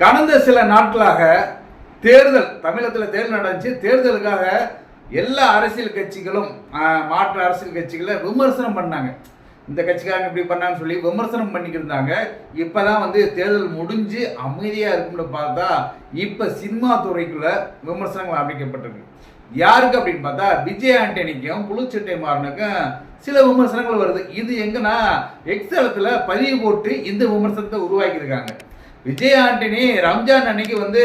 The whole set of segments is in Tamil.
கடந்த சில நாட்களாக தேர்தல் தமிழகத்தில் தேர்தல் நடந்துச்சு. தேர்தலுக்காக எல்லா அரசியல் கட்சிகளும் மாற்று அரசியல் கட்சிகளை விமர்சனம் பண்ணாங்க. இந்த கட்சிக்காரங்க இப்படி பண்ணாங்கன்னு சொல்லி விமர்சனம் பண்ணிக்கிட்டு இருந்தாங்க. இப்பதான் வந்து தேர்தல் முடிஞ்சு அமைதியாக இருக்கும்னு பார்த்தா இப்போ சினிமா துறைக்குள்ள விமர்சனங்கள் அமைக்கப்பட்டிருக்கு யாருக்கு அப்படின்னு பார்த்தா விஜய் ஆண்டனிக்கும் புழுச்சட்டை மாறனுக்கும் சில விமர்சனங்கள் வருது. இது எங்கன்னா எக்ஸலத்தில் பதிவு போட்டு இந்த விமர்சனத்தை உருவாக்கியிருக்காங்க. விஜய் ஆண்டனி ரம்ஜான் அன்னைக்கு வந்து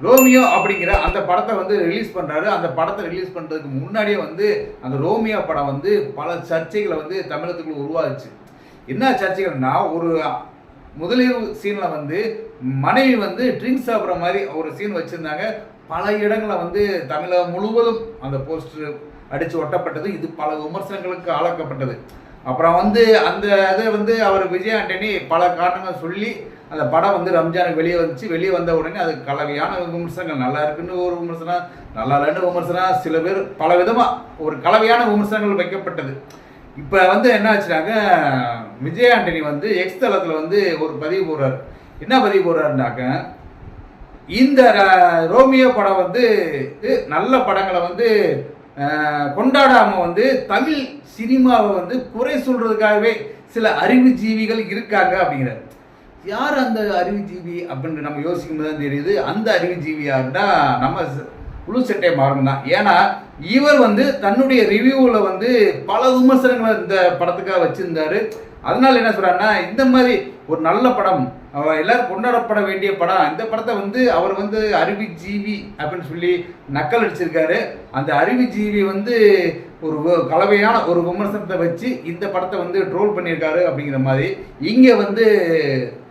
ரோமியோ அப்படிங்கிற அந்த படத்தை வந்து ரிலீஸ் பண்ணுறாரு அந்த படத்தை ரிலீஸ் பண்ணுறதுக்கு முன்னாடியே வந்து அந்த ரோமியோ படம் வந்து பல சர்ச்சைகளை வந்து தமிழகத்துக்குள்ள உருவாச்சு என்ன சர்ச்சைகள்னா ஒரு முதலீடு சீனில் வந்து மனைவி வந்து ட்ரிங்க்ஸ் சாப்பிட்ற மாதிரி ஒரு சீன் வச்சுருந்தாங்க. பல இடங்களில் வந்து தமிழகம் முழுவதும் அந்த போஸ்டர் அடித்து ஒட்டப்பட்டது. இது பல விமர்சனங்களுக்கு ஆளாக்கப்பட்டது. அப்புறம் வந்து அந்த இதை வந்து அவர் விஜய் ஆண்டனி பல காரணங்கள் சொல்லி அந்த படம் வந்து ரம்ஜானுக்கு வெளியே வந்துச்சு. வெளியே வந்த உடனே அது கலவையான விமர்சனங்கள். நல்லா இருக்குன்னு ஒரு விமர்சனம் நல்லா இல்லைன்னு விமர்சனம். சில பேர் பல விதமாக ஒரு கலவையான விமர்சனங்கள் வைக்கப்பட்டது. இப்போ வந்து என்ன ஆச்சுனாக்க விஜய் ஆண்டனி வந்து எக்ஸ் தளத்தில் வந்து ஒரு பதிவு போடுறாரு. என்ன பதிவு போடுறாருனாக்க இந்த ர- ரோமியோ படம் வந்து இது நல்ல படங்களை வந்து கொண்டாடாமல் கொண்டாடாம வந்து தமிழ் சினிமாவை வந்து குறை சொல்றதுக்காகவே சில அறிவுஜீவிகள் இருக்காங்க அப்படிங்கிறார். யார் அந்த அறிவுஜீவி அப்படின்னு நம்ம யோசிக்கும் போது தான் தெரியுது. அந்த அறிவுஜீவி நம்ம ச- புழு சட்டை தான். ஏன்னா இவர் வந்து தன்னுடைய ரிவ்யூவில் வந்து பல விமர்சனங்களை இந்த படத்துக்காக வச்சுருந்தாரு. அதனால என்ன சொல்கிறாருன்னா இந்த மாதிரி ஒரு நல்ல படம் எல்லாரும் கொண்டாடப்பட வேண்டிய படம். இந்த படத்தை வந்து அவர் வந்து அருவி ஜீவி அப்படின்னு சொல்லி நக்கல் அடிச்சிருக்காரு. அந்த அருவி ஜீவி வந்து ஒரு கலவையான ஒரு விமர்சனத்தை வச்சு இந்த படத்தை வந்து ட்ரோல் பண்ணியிருக்காரு அப்படிங்கிற மாதிரி இங்கே வந்து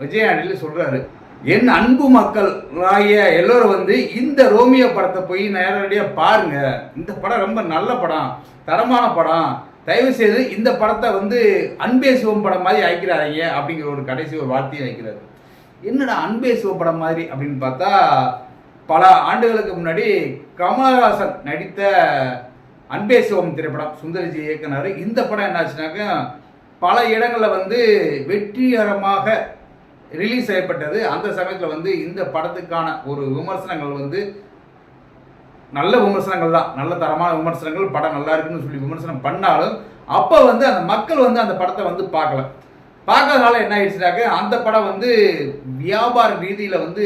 விஜயாண்டில் சொல்கிறாரு என் அன்பு மக்கள் ஆகிய எல்லோரும் வந்து இந்த ரோமியோ படத்தை போய் நேரடியாக பாருங்க. இந்த படம் ரொம்ப நல்ல படம் தரமான படம். தயவு செய்து இந்த படத்தை வந்து அன்பே சிவம் படம் மாதிரி ஆக்கிறாதீங்க அப்படிங்கிற ஒரு கடைசி ஒரு வார்த்தையை வைக்கிறாரு. என்னடா அன்பே சிவம் படம் மாதிரி அப்படின்னு பார்த்தா பல ஆண்டுகளுக்கு முன்னாடி கமலஹாசன் நடித்த அன்பே சிவம் திரைப்படம் சுந்தரஜி இயக்குனர். இந்த படம் என்னாச்சுனாக்கா பல இடங்களில் வந்து வெற்றிகரமாக ரிலீஸ் செய்யப்பட்டது. அந்த சமயத்தில் வந்து இந்த படத்துக்கான ஒரு விமர்சனங்கள் வந்து நல்ல விமர்சனங்கள் தான். நல்ல தரமான விமர்சனங்கள் படம் நல்லா இருக்குன்னு சொல்லி விமர்சனம் பண்ணாலும் அப்போ வந்து அந்த மக்கள் வந்து அந்த படத்தை வந்து பார்க்கல. பார்க்கறதுனால என்ன ஆயிடுச்சுனாக்க அந்த படம் வந்து வியாபார ரீதியில் வந்து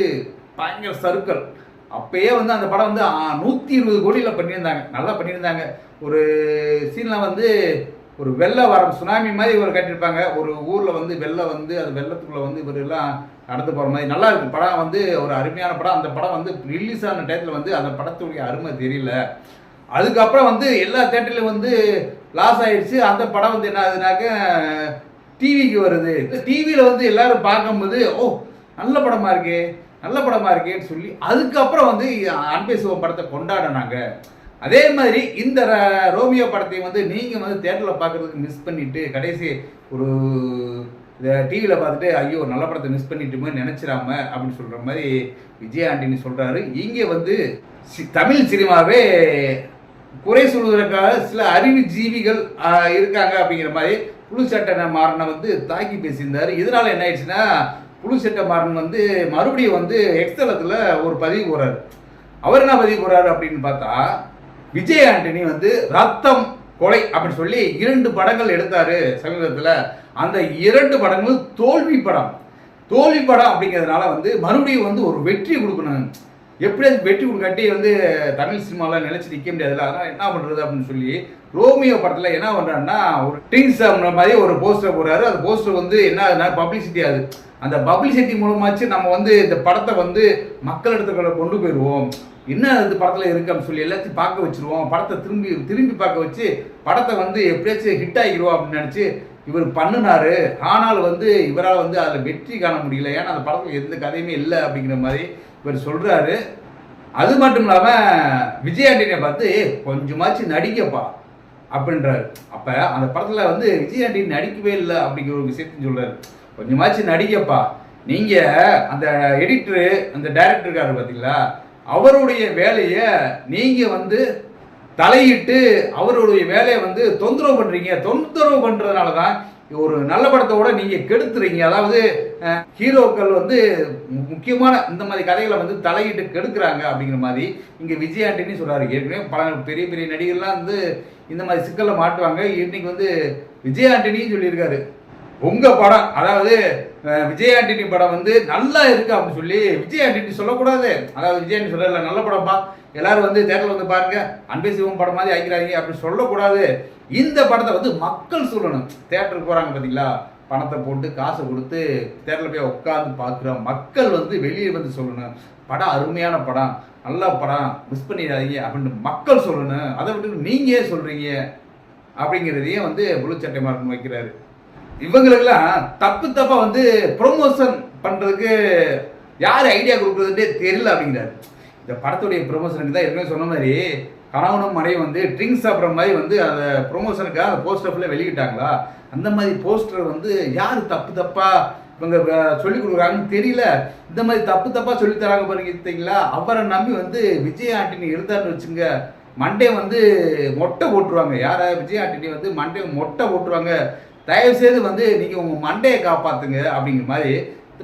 பயங்கர சருக்கள் அப்பயே வந்து அந்த படம் வந்து நூற்றி இருபது கோடியில் பண்ணியிருந்தாங்க. நல்லா பண்ணியிருந்தாங்க. ஒரு சீனில் வந்து ஒரு வெள்ள வரம் சுனாமி மாதிரி இவர் கட்டியிருப்பாங்க. ஒரு ஊரில் வந்து வெள்ளம் வந்து அது வெள்ளத்துக்குள்ளே வந்து இவர் எல்லாம் நடந்து போகிற மாதிரி. நல்லா இருக்கு. படம் வந்து ஒரு அருமையான படம். அந்த படம் வந்து ரிலீஸ் ஆன டயத்தில் வந்து அந்த படத்துடைய அருமை தெரியல. அதுக்கப்புறம் வந்து எல்லா தேட்டர்லையும் வந்து லாஸ் ஆயிடுச்சு. அந்த படம் வந்து என்ன ஆகுதுனாக்க டிவிக்கு வருது. டிவியில் வந்து எல்லாரும் பார்க்கும்போது ஓ நல்ல படமாக இருக்கே நல்ல படமாக இருக்கேன்னு சொல்லி அதுக்கப்புறம் வந்து அன்பே சிவம் படத்தை கொண்டாடினாங்க அதே மாதிரி இந்த ர- ரோமியோ படத்தையும் வந்து நீங்கள் வந்து தேட்டரில் பார்க்குறதுக்கு மிஸ் பண்ணிட்டு கடைசி ஒரு இந்த டிவியில் பார்த்துட்டு ஐயோ நல்ல படத்தை மிஸ் பண்ணிட்டுமே நினச்சிடாம அப்படின்னு சொல்கிற மாதிரி விஜய் ஆண்டினி சொல்கிறாரு இங்கே வந்து சி- தமிழ் சினிமாவே குறை சொல்வதற்காக சில அறிவு ஜீவிகள் இருக்காங்க அப்படிங்கிற மாதிரி புழுச்சட்டை மாறனை வந்து தாக்கி பேசியிருந்தார். இதனால என்ன ஆயிடுச்சுன்னா புழுச்சட்டை மாறன் வந்து மறுபடியும் வந்து எக்ஸ்தலத்தில் ஒரு பதிவு போறாரு. அவர் என்ன பதிவு போறாரு அப்படின்னு பார்த்தா விஜய் ஆண்டனி வந்து ரத்தம் கொலை அப்படின்னு சொல்லி இரண்டு படங்கள் எடுத்தாரு சமீபத்தில். அந்த இரண்டு படங்களும் தோல்வி படம். தோல்வி படம் அப்படிங்கிறதுனால வந்து மறுபடியும் வந்து ஒரு வெற்றி கொடுக்கணும். எப்படியாவது வெற்றி கட்டி வந்து தமிழ் சினிமாவில் நிலைச்சு நிற்க முடியாதுல்ல? அதனால் என்ன பண்ணுறது அப்படின்னு சொல்லி ரோமியோ படத்தில் என்ன பண்ணுறாருன்னா ஒரு டீன்ஸ் மாதிரி ஒரு போஸ்டர் போடுறாரு. அந்த போஸ்டர் வந்து என்ன ஆகுதுன்னா பப்ளிசிட்டி ஆகுது. அந்த பப்ளிசிட்டி மூலமாச்சு நம்ம வந்து இந்த படத்தை வந்து மக்களிடத்துக்குள்ள கொண்டு போயிடுவோம். என்ன இந்த படத்தில் இருக்கு அப்படின்னு சொல்லி எல்லாத்தையும் பார்க்க வச்சுருவோம். படத்தை திரும்பி திரும்பி பார்க்க வச்சு படத்தை வந்து எப்படியாச்சும் ஹிட் ஆகிடுவோம் அப்படின்னு நினச்சி இவர் பண்ணினாரு. ஆனால் வந்து இவரால் வந்து அதில் வெற்றி காண முடியல. ஏன்னா அந்த படத்தில் எந்த கதையுமே இல்லை அப்படிங்கிற மாதிரி இவர் சொல்கிறாரு அது மட்டும் இல்லாமல் விஜய் ஆண்டனியை பார்த்து கொஞ்சமாச்சு கொஞ்சமாச்சும் நடிக்கப்பா அப்படின்றாரு. அப்போ அந்த படத்தில் வந்து விஜய் ஆண்டனி நடிக்கவே இல்லை அப்படிங்கிற ஒரு விஷயத்தையும் சொல்கிறாரு கொஞ்சமாச்சும் நடிக்கப்பா நீங்கள் அந்த எடிட்டரு அந்த டைரக்டர் இருக்காரு பார்த்தீங்களா அவருடைய வேலையை நீங்கள் வந்து தலையிட்டு அவருடைய வேலையை வந்து தொந்தரவு பண்ணுறீங்க தொந்தரவு பண்ணுறதுனால தான் ஒரு நல்ல படத்தோட நீங்க கெடுத்துறீங்க. அதாவது ஹீரோக்கள் வந்து முக்கியமான இந்த மாதிரி கதைகளை வந்து தலையிட்டு கெடுக்குறாங்க அப்படிங்கிற மாதிரி இங்க விஜய் ஆண்டனி சொல்றாரு. ஏற்கனவே பல பெரிய பெரிய நடிகர்லாம் வந்து இந்த மாதிரி சிக்கல்ல மாட்டுவாங்க. இன்னைக்கு வந்து விஜய் ஆண்டனியும் சொல்லியிருக்காரு. உங்க படம் அதாவது விஜய் ஆண்டனி படம் வந்து நல்லா இருக்கு அப்படின்னு சொல்லி விஜய் ஆண்டனி சொல்லக்கூடாது. அதாவது விஜய் ஆண்டனி சொல்லல நல்ல படம்ப்பா. எல்லாரும் வந்து தேட்டரில் வந்து பாருங்க அன்பே சிவம் படம் மாதிரி ஆக்கிறாங்க அப்படின்னு சொல்லக்கூடாது. இந்த படத்தை வந்து மக்கள் சொல்லணும். தேட்டருக்கு போறாங்க பாத்தீங்களா? பணத்தை போட்டு காசை கொடுத்து தேட்டரில் போய் உட்காந்து பார்க்குற மக்கள் வந்து வெளியே வந்து சொல்லணும். படம் அருமையான படம் நல்ல படம் மிஸ் பண்ணிடாதீங்க அப்படின்னு மக்கள் சொல்லணும். அதை விட்டு நீங்களே சொல்கிறீங்க அப்படிங்கிறதையும் வந்து முழுச்சட்டை மாறன் வைக்கிறாரு. இவங்களுக்கெல்லாம் தப்பு தப்பாக வந்து ப்ரொமோஷன் பண்ணுறதுக்கு யார் ஐடியா கொடுக்குறதுன்றே தெரியல அப்படிங்கிறாரு. இந்த படத்துடைய ப்ரொமோஷனுக்கு தான் ஏற்கனவே சொன்ன மாதிரி கணவனும் மனைவி வந்து ட்ரிங்க்ஸ் சாப்பிட்ற மாதிரி வந்து அந்த ப்ரொமோஷனுக்காக அந்த போஸ்டர்ல வெளியிட்டாங்களா? அந்த மாதிரி போஸ்டர் வந்து யார் தப்பு தப்பா இவங்க சொல்லிக் சொல்லி கொடுக்குறாங்கன்னு தெரியல. இந்த மாதிரி தப்பு தப்பா சொல்லி தராங்க பாருங்க அவரை நம்பி வந்து விஜய் ஆண்டனி இருந்தாருன்னு வச்சுங்க. மண்டே வந்து மொட்டை போட்டுருவாங்க. யார? விஜய் ஆண்டனி வந்து மண்டே மொட்டை போட்டுருவாங்க. தயவுசெய்து வந்து நீங்கள் உங்கள் மண்டையை காப்பாற்றுங்க அப்படிங்கிற மாதிரி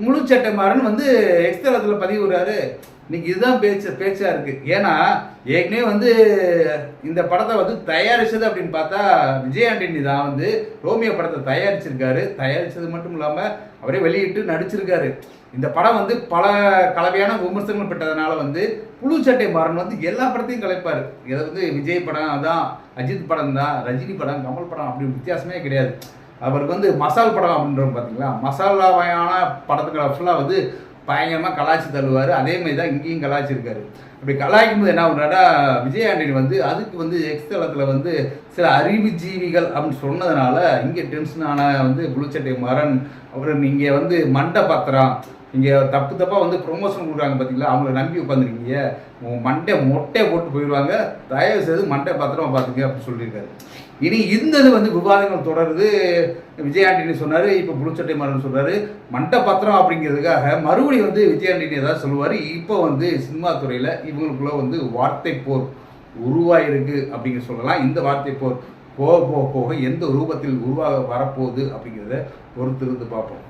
முழு சட்டைமாறன் வந்து எக்ஸ்தலத்தில் பதிவு விடுறாரு இன்னைக்கு இதுதான் பேச்சு பேச்சாக இருக்குது ஏன்னா ஏற்கனவே வந்து இந்த படத்தை வந்து தயாரிச்சது அப்படின்னு பார்த்தா விஜய் ஆண்டனி தான் வந்து ரோமியோ படத்தை தயாரிச்சிருக்காரு. தயாரிச்சது மட்டும் இல்லாமல் அவரே வெளியிட்டு நடிச்சிருக்காரு. இந்த படம் வந்து பல கலவையான விமர்சனங்கள் பெற்றதுனால வந்து புழு சட்டை மாறன் வந்து எல்லா படத்தையும் கலைப்பார். இதை வந்து விஜய் படம் அதான் அஜித் படம் தான் ரஜினி படம் கமல் படம் அப்படி வித்தியாசமே கிடையாது. அவருக்கு வந்து மசால் படம் அப்படின்றது பார்த்தீங்களா? மசாலாவையான படத்துக்களை ஃபுல்லாக வந்து பயங்கரமாக கலாச்சி தள்ளுவார். அதே மாதிரி தான் இங்கேயும் கலாய்ச்சிருக்காரு. அப்படி கலாய்க்கும் போது என்ன பண்ணுறாடா விஜயாண்டனி வந்து அதுக்கு வந்து எக்ஸ்தலத்தில் வந்து சில அறிவு ஜீவிகள் அப்படின்னு சொன்னதுனால இங்கே டென்ஷனான வந்து புளுச்சட்டை மரன் அப்புறம் இங்கே வந்து மண்டை பத்திரம் இங்கே தப்பு தப்பாக வந்து ப்ரொமோஷன் கொடுக்குறாங்க பார்த்தீங்களா அவங்கள நம்பி உட்காந்துருக்கீங்க உங்கள் மண்டை மொட்டையை போட்டு போயிடுவாங்க. தயவு செய்து மண்டை பத்திரமா பார்த்துங்க அப்படின்னு சொல்லியிருக்காரு. இனி இருந்தது வந்து விவாதங்கள் தொடருது. விஜயாண்டினி சொன்னார் இப்போ புளுச்சட்டை மரன் சொல்றாரு. மண்டை பத்திரம் அப்படிங்கிறதுக்காக மறுபடியும் வந்து விஜயாண்டினி ஏதாவது சொல்லுவார். இப்போ வந்து சினிமா துறையில் இவங்களுக்குள்ள வந்து வார்த்தை போர் உருவாயிருக்கு அப்படிங்கிற சொல்லலாம். இந்த வார்த்தை போர் போக போக போக எந்த ரூபத்தில் உருவாக வரப்போகுது அப்படிங்கிறத பொறுத்திருந்து பார்ப்போம்.